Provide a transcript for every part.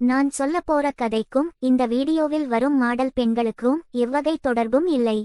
நான் சொல்ல போற கதைக்கும் இந்த வீடியோவில் வரும் மாடல் பெண்களுக்கும் எவ்வகை தொடர்பும் இல்லை.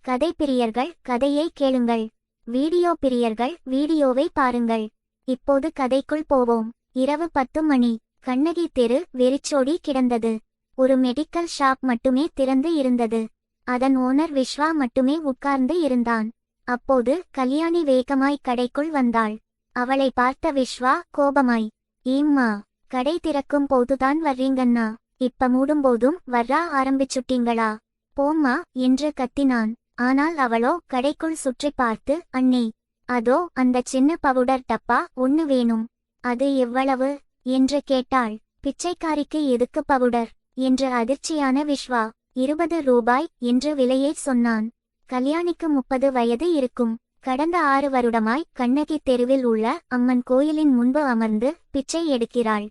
கதை பிரியர்கள் கதையை கேளுங்கள். வீடியோ பிரியர்கள் வீடியோவை பாருங்கள். இப்போது கதைக்குள் போவோம். இரவு பத்து மணி. கண்ணகி தெரு வெறிச்சோடி கிடந்தது. ஒரு மெடிக்கல் ஷாப் மட்டுமே திறந்து இருந்தது. அதன் ஓனர் விஸ்வா மட்டுமே உட்கார்ந்து இருந்தான். அப்போது கல்யாணி வேகமாய் கடைக்குள் வந்தாள். அவளை பார்த்த விஸ்வா கோபமாய் ஏம்மா கடை திறக்கும் போதுதான் வர்றீங்கண்ணா. இப்ப மூடும்போதும் வர்றா ஆரம்பிச்சுட்டீங்களா? போம்மா என்று கத்தினான். ஆனால் அவளோ கடைக்குள் சுற்றி பார்த்து அண்ணே அதோ அந்த சின்ன பவுடர் டப்பா ஒன்னு வேணும். அது எவ்வளவு? என்று கேட்டாள். பிச்சைக்காரிக்கு எதுக்கு பவுடர்? என்று அதிர்ச்சியான விஸ்வா இருபது ரூபாய் என்று விலையை சொன்னான். கல்யாணிக்கு முப்பது வயது இருக்கும். கடந்த ஆறு வருடமாய் கண்ணகி தெருவில் உள்ள அம்மன் கோயிலின் முன்பு அமர்ந்து பிச்சை எடுக்கிறாள்.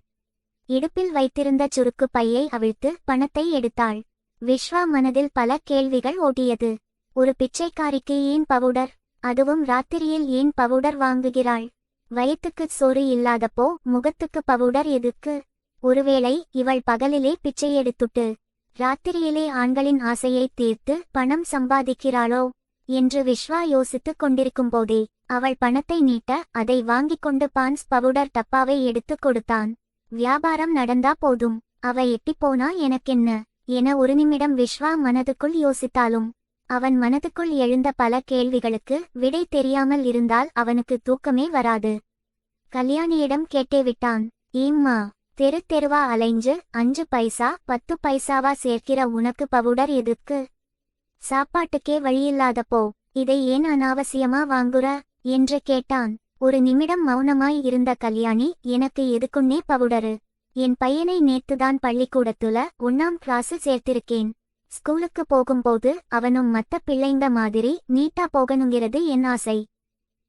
இடுப்பில் வைத்திருந்த சுருக்கு பையை அவிழ்த்து பணத்தை எடுத்தாள். விஸ்வா மனதில் பல கேள்விகள் ஓட்டியது ஒரு பிச்சைக்காரிக்கு ஏன் பவுடர்? அதுவும் ராத்திரியில் ஏன் பவுடர் வாங்குகிறாள்? வயத்துக்கு சோறு இல்லாதப்போ முகத்துக்கு பவுடர் எதுக்கு? ஒருவேளை இவள் பகலிலே பிச்சை எடுத்துட்டு ராத்திரியிலே ஆண்களின் ஆசையை தீர்த்து பணம் சம்பாதிக்கிறாளோ? என்று விஸ்வா யோசித்துக் கொண்டிருக்கும் போதே அவள் பணத்தை நீட்ட அதை வாங்கிக் கொண்டு பான்ஸ் பவுடர் டப்பாவை எடுத்துக் கொடுத்தான். வியாபாரம் நடந்தா போதும். அவ எட்டிப்போனா எனக்கென்ன? என ஒரு நிமிடம் விஸ்வா மனதுக்குள் யோசித்தாலும் அவன் மனதுக்குள் எழுந்த பல கேள்விகளுக்கு விடை தெரியாமல் இருந்தால் அவனுக்கு தூக்கமே வராது. கல்யாணியிடம் கேட்டே விட்டான் ஏம்மா தெரு தெருவா அலைஞ்சு அஞ்சு பைசா பத்து பைசாவா சேர்க்கிற உனக்கு பவுடர் எதுக்கு? சாப்பாட்டுக்கே வழியில்லாதப்போ இதை ஏன் அனாவசியமா வாங்குற? என்று கேட்டான். ஒரு நிமிடம் மௌனமாய் இருந்த கல்யாணி எனக்கு எதுக்குன்னே பவுடரு. என் பையனை நேத்துதான் பள்ளிக்கூடத்துல ஒன்னாம் கிளாஸு சேர்த்திருக்கேன். ஸ்கூலுக்கு போகும்போது அவனும் மத்த பிள்ளைங்க மாதிரி நீட்டா போகணுங்கிறது என் ஆசை.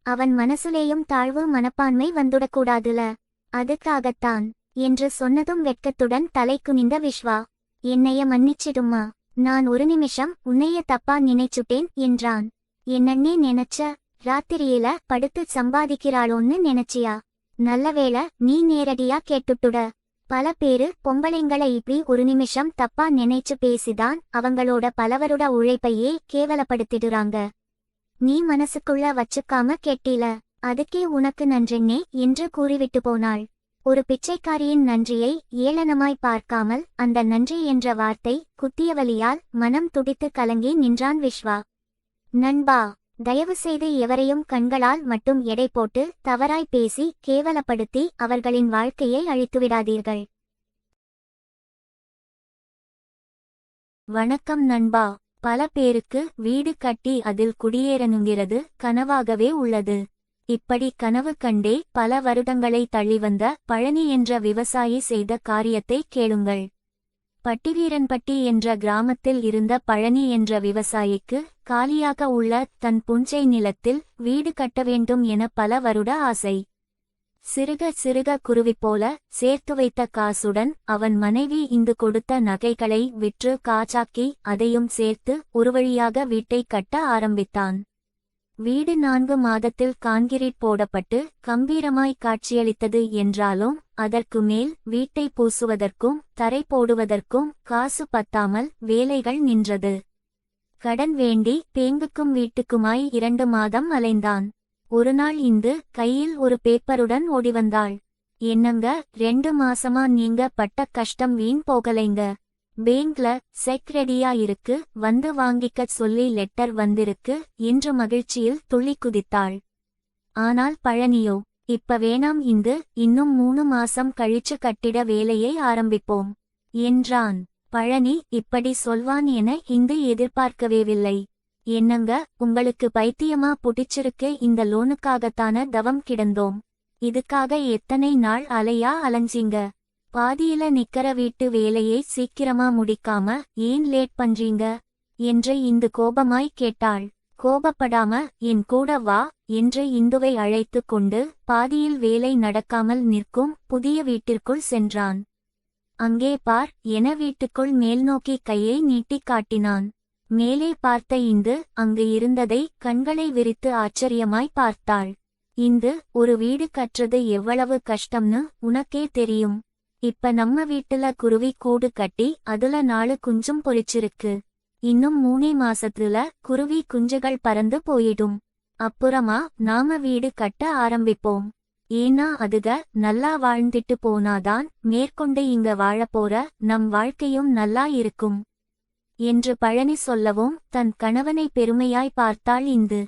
அவன் மனசுலேயும் தாழ்வு மனப்பான்மை வந்துடக்கூடாதுல. அதுக்காகத்தான் என்று சொன்னதும் வெட்கத்துடன் தலை குனிந்த விஸ்வா என்னைய மன்னிச்சிடுமா நான் ஒரு நிமிஷம் உன்னைய தப்பா நினைச்சுட்டேன் என்றான். என்னன்னே நினைச்ச ராத்திரியில படுத்து சம்பாதிக்கிறாளோன்னு நினைச்சியா? நல்லவேளை நீ நேரடியா கேட்டுட்டுட. பல பேரு பொம்பளைங்களை இப்படி ஒரு நிமிஷம் தப்பா நினைச்சு பேசிதான் அவங்களோட பலவருட உழைப்பையே கேவலப்படுத்திடுறாங்க. நீ மனசுக்குள்ள வச்சுக்காம கேட்டில. அதுக்கே உனக்கு நன்றின்னே என்று கூறிவிட்டு போனாள். ஒரு பிச்சைக்காரியின் நன்றியை ஏளனமாய் பார்க்காமல் அந்த நன்றி என்ற வார்த்தை குத்தியவலியால் மனம் துடித்து கலங்கி நின்றான் விஸ்வா நண்பா தயவுசெய்து எவரையும் கண்களால் மட்டும் எடை போட்டு தவறாய் பேசி கேவலப்படுத்தி அவர்களின் வாழ்க்கையை அழித்துவிடாதீர்கள். வணக்கம் நண்பா. பல பேருக்கு வீடு கட்டி அதில் குடியேறணுங்கிறது கனவாகவே உள்ளது. இப்படி கனவு கண்டே பல வருடங்களை தள்ளிவந்த பழனி என்ற விவசாயி செய்த காரியத்தை கேளுங்கள். பட்டிவீரன்பட்டி என்ற கிராமத்தில் இருந்த பழனி என்ற விவசாயிக்கு காலியாக உள்ள தன் புஞ்சை நிலத்தில் வீடு கட்ட வேண்டும் என பல வருட ஆசை. சிறுக சிறுக குருவி போல சேர்த்து வைத்த காசுடன் அவன் மனைவி இங்கு கொடுத்த நகைகளை விற்று காச்சாக்கி அதையும் சேர்த்து ஒருவழியாக வீட்டை கட்ட ஆரம்பித்தான். வீடு நான்கு மாதத்தில் கான்கிரீட் போடப்பட்டு கம்பீரமாய் காட்சியளித்தது என்றாலும் அதற்கு மேல் வீட்டை பூசுவதற்கும் தரை போடுவதற்கும் காசு பத்தாமல் வேலைகள் நின்றது. கடன் வேண்டி பேங்குக்கும் வீட்டுக்குமாய் இரண்டு மாதம் அலைந்தான். ஒருநாள் இந்து கையில் ஒரு பேப்பருடன் ஓடிவந்தாள். என்னங்க ரெண்டு மாசமா நீங்க பட்ட கஷ்டம் வீண் போகலைங்க. பேங்க்ல செக் ரெடியா இருக்கு வந்து வாங்கிக்க சொல்லி லெட்டர் வந்திருக்கு என்று மகிழ்ச்சியில் துள்ளி குதித்தாள். ஆனால் பழனியோ இப்ப வேணாம் இந்து இன்னும் மூணு மாசம் கழிச்சு கட்டிட வேலையை ஆரம்பிப்போம் என்றான். பழனி இப்படி சொல்வான் என இந்து எதிர்பார்க்கவேவில்லை. என்னங்க உங்களுக்கு பைத்தியமா புடிச்சிருக்கு இந்த லோனுக்காகத்தான தவம் கிடந்தோம். இதுக்காக எத்தனை நாள் அலையா அலைஞ்சிங்க? பாதியில நிக்கற வீட்டு வேலையை சீக்கிரமா முடிக்காம ஏன் லேட் பண்றீங்க? என்று இந்து கோபமாய் கேட்டாள். கோபப்படாம என் கூட வா என்று இந்துவை அழைத்து கொண்டு பாதியில் வேலை நடக்காமல் நிற்கும் புதிய வீட்டிற்குள் சென்றான். அங்கே பார் என வீட்டுக்குள் மேல்நோக்கி கையை நீட்டிக் காட்டினான். மேலே பார்த்த இந்து அங்கு இருந்ததை கண்களை விரித்து ஆச்சரியமாய் பார்த்தாள். இந்து ஒரு வீடு கற்றது எவ்வளவு கஷ்டம்னு உனக்கே தெரியும். இப்ப நம்ம வீட்டுல குருவி கூடு கட்டி அதுல நாலு குஞ்சும் பொரிச்சிருக்கு இன்னும் மூணே மாசத்துல குருவி குஞ்சுகள் பறந்து போயிடும். அப்புறமா நாம வீடு கட்ட ஆரம்பிப்போம். ஏன்னா அதுக நல்லா வாழ்ந்துட்டு போனாதான் மேற்கொண்டு இங்க வாழப்போற நம் வாழ்க்கையும் நல்லா இருக்கும். என்று பழனி சொல்லவும் தன் கணவனை பெருமையாய் பார்த்தாள் இந்து.